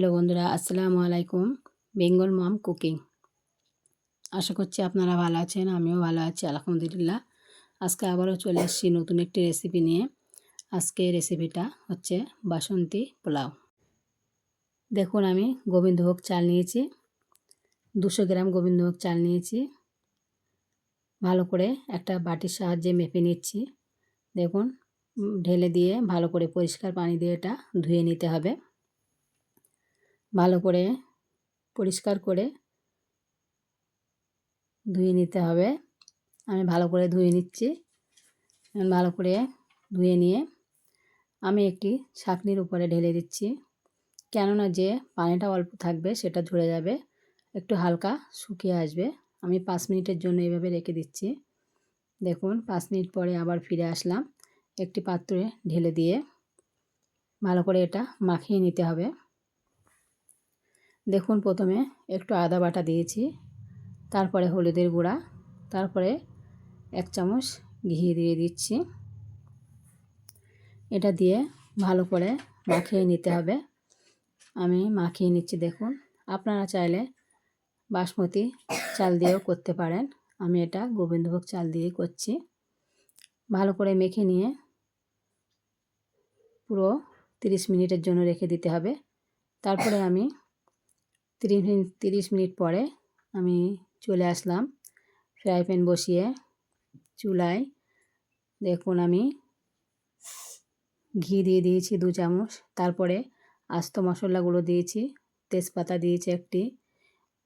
Hello বন্ধুরা, আসসালামু আলাইকুম। বেঙ্গল মম কুকিং। আশা করছি আপনারা ভালো আছেন, আমিও ভালো আছি, আলহামদুলিল্লাহ। আজকে আবারও চলে এসেছি নতুন একটি রেসিপি নিয়ে। আজকে রেসিপিটা হচ্ছে বাসন্তী পোলাও। দেখুন, আমি গোবিন্দভোগ চাল নিয়েছি, দুশো গ্রাম গোবিন্দভোগ চাল নিয়েছি। ভালো করে একটা বাটির সাহায্যে মেপে নিচ্ছি। দেখুন ঢেলে দিয়ে ভালো করে পরিষ্কার পানি দিয়ে এটা ধুয়ে নিতে হবে। ভালো করে পরিষ্কার করে ধুয়ে নিতে হবে। আমি ভালো করে ধুয়ে নিচ্ছি। ভালো করে ধুয়ে নিয়ে আমি একটি ছাকনির উপরে ঢেলে দিচ্ছি। কেননা যে পানিটা অল্প থাকবে সেটা ঝরে যাবে, একটু হালকা শুকিয়ে আসবে। আমি পাঁচ মিনিটের জন্য এভাবে রেখে দিচ্ছি। দেখুন, পাঁচ মিনিট পরে আবার ফিরে আসলাম। একটি পাত্রে ঢেলে দিয়ে ভালো করে এটা মাখিয়ে নিতে হবে। দেখুন প্রথমে একটু আদা বাটা দিয়েছি, তারপরে হলুদের গুঁড়া, তারপরে এক চামচ ঘি দিয়ে দিচ্ছি। এটা দিয়ে ভালো করে মাখিয়ে নিতে হবে। আমি মাখিয়ে নিচ্ছি, দেখুন। আপনারা চাইলে বাসমতি চাল দিয়েও করতে পারেন। আমি এটা গোবিন্দভোগ চাল দিয়ে করছি। ভালো করে মেখে নিয়ে পুরো তিরিশ মিনিটের জন্য রেখে দিতে হবে। তারপরে আমি তিরিশ মিনিট তিরিশ মিনিট পরে আমি চলে আসলাম ফ্রাই প্যান বসিয়ে চুলায়। দেখুন আমি ঘি দিয়ে দিয়েছি দু চামচ, তারপরে আস্ত মশলাগুলো দিয়েছি, তেজপাতা দিয়েছি একটি,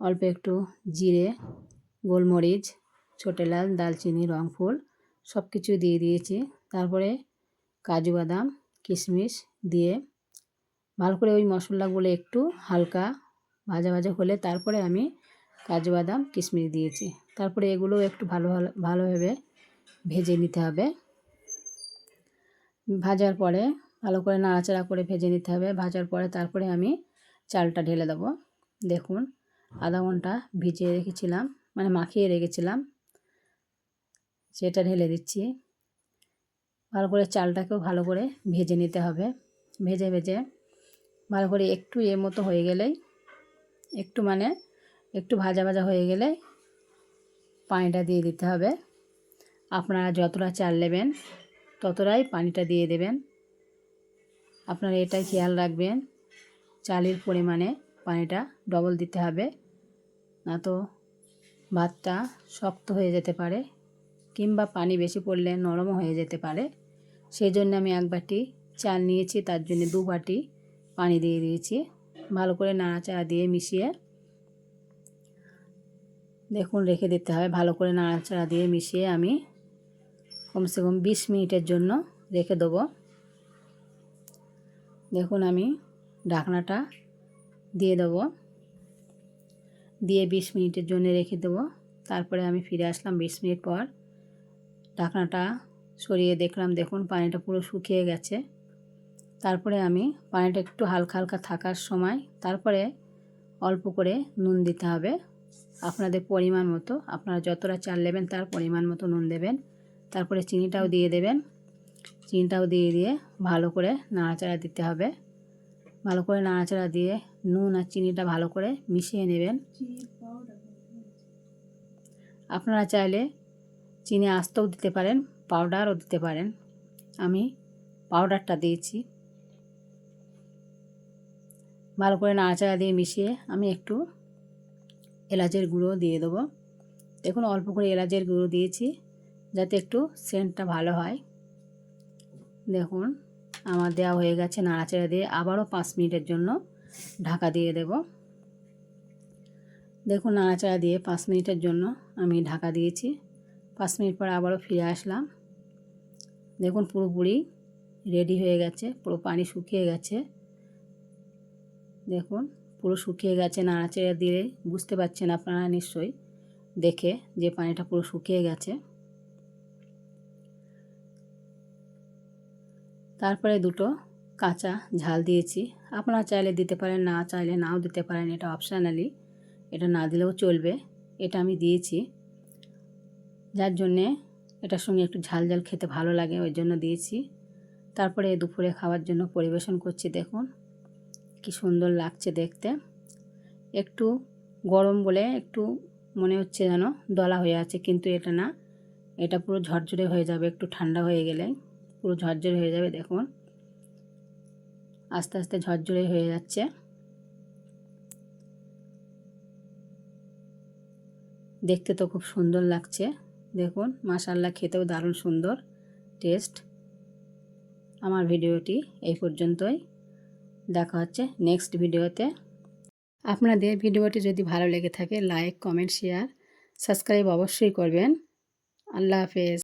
অল্প একটু জিরে, গোলমরিচ, ছোটো লাল দালচিনি রংফুল সব কিছু দিয়ে দিয়েছি। তারপরে কাজু বাদাম, কিশমিশ দিয়ে ভালো করে ওই মশলাগুলো একটু হালকা ভাজা ভাজা হলে তারপরে আমি কাজু বাদাম, কিশমিশ দিয়েছি। তারপরে এগুলো একটু ভালো ভালো, ভালোভাবে ভেজে নিতে হবে। ভাজার পরে ভালো করে নাড়াচাড়া করে ভেজে নিতে হবে। ভাজার পরে তারপরে আমি চালটা ঢেলে দেবো। দেখুন, আধা ঘণ্টা ভিজিয়ে রেখেছিলাম মানে মাখিয়ে রেখেছিলাম। সেটা ঢেলে দিচ্ছি। ভালো করে চালটাকেও ভালো করে ভেজে নিতে হবে। ভেজে ভেজে ভালো করে একটু এর মতো হয়ে গেলেই একটু মানে একটু ভাজা ভাজা হয়ে গেলে পানিটা দিয়ে দিতে হবে। আপনারা যতটা চাল নেবেন ততটাই পানিটা দিয়ে দেবেন। আপনারা এটাই খেয়াল রাখবেন, চালের পরিমাণে পানিটা ডবল দিতে হবে না তো ভাতটা শক্ত হয়ে যেতে পারে কিংবা পানি বেশি পড়লে নরমও হয়ে যেতে পারে। সেই জন্য আমি এক বাটি চাল নিয়েছি, তার জন্য দু বাটি পানি দিয়ে দিয়েছি। ভালো করে নাড়াচাড়া দিয়ে মিশিয়ে দেখুন রেখে দিতে হবে। ভালো করে নাড়াচাড়া দিয়ে মিশিয়ে আমি কমসে কম বিশ মিনিটের জন্য রেখে দেবো। দেখুন আমি ঢাকনাটা দিয়ে দেবো। দিয়ে বিশ মিনিটের জন্য রেখে দেবো। তারপরে আমি ফিরে আসলাম বিশ মিনিট পর। ঢাকনাটা সরিয়ে দেখলাম, দেখুন পানিটা পুরো শুকিয়ে গেছে। তারপরে আমি পানিটা একটু হালকা হালকা থাকার সময় তারপরে অল্প করে নুন দিতে হবে। আপনাদের পরিমাণ মতো, আপনারা যতটা চাল নেবেন তার পরিমাণ মতো নুন দেবেন। তারপরে চিনিটাও দিয়ে দেবেন। চিনিটাও দিয়ে দিয়ে ভালো করে নাড়াচাড়া দিতে হবে। ভালো করে নাড়াচাড়া দিয়ে নুন আর চিনিটা ভালো করে মিশিয়ে নেবেন। আপনারা চাইলে চিনি আস্তেও দিতে পারেন, পাউডারও দিতে পারেন। আমি পাউডারটা দিয়েছি। ভালো করে নাড়াচাড়া দিয়ে মিশিয়ে আমি একটু এলাচের গুঁড়ো দিয়ে দেবো। দেখুন অল্প করে এলাচের গুঁড়ো দিয়েছি যাতে একটু সেন্টটা ভালো হয়। দেখুন আমার দেওয়া হয়ে গেছে নাড়াচাড়া দিয়ে আবারও পাঁচ মিনিটের জন্য ঢাকা দিয়ে দেব। দেখুন নাড়াচাড়া দিয়ে পাঁচ মিনিটের জন্য আমি ঢাকা দিয়েছি। পাঁচ মিনিট পর আবারও ফিরে আসলাম। দেখুন পুরোপুরি রেডি হয়ে গেছে, পুরো পানি শুকিয়ে গেছে। দেখুন, পুরো শুকিয়ে গেছে নাড়াচাড়া দিয়ে। বুঝতে পারছেন আপনারা নিশ্চয়ই দেখে যে পানিটা পুরো শুকিয়ে গেছে। তারপরে দুটো কাঁচা ঝাল দিয়েছি। আপনারা চাইলে দিতে পারেন, না চাইলে নাও দিতে পারেন। এটা অপশানালি এটা না দিলেও চলবে। এটা আমি দিয়েছি। যার জন্যে এটার সঙ্গে একটু ঝাল ঝাল খেতে ভালো লাগে, ওই জন্য দিয়েছি। তারপরে দুপুরে খাওয়ার জন্য পরিবেশন করছি, দেখুন। কি সুন্দর লাগছে দেখতে। একটু গরম বলে একটু মনে হচ্ছে যেন দলা হয়ে আছে, কিন্তু এটা না। এটা পুরো ঝরঝরে হয়ে যাবে, একটু ঠান্ডা হয়ে গেলে পুরো ঝরঝরে হয়ে যাবে, দেখুন। আস্তে আস্তে ঝরঝরে হয়ে যাচ্ছে। দেখতে তো খুব সুন্দর লাগছে, দেখুন। মাশাল্লাহ খেতেও দারুণ সুন্দর টেস্ট। আমার ভিডিওটি এই পর্যন্তই। দেখা হচ্ছে নেক্সট ভিডিওতে। আপনাদের ভিডিওটি যদি ভালো লেগে থাকে লাইক কমেন্ট শেয়ার সাবস্ক্রাইব অবশ্যই করবেন। আল্লাহ হাফেজ।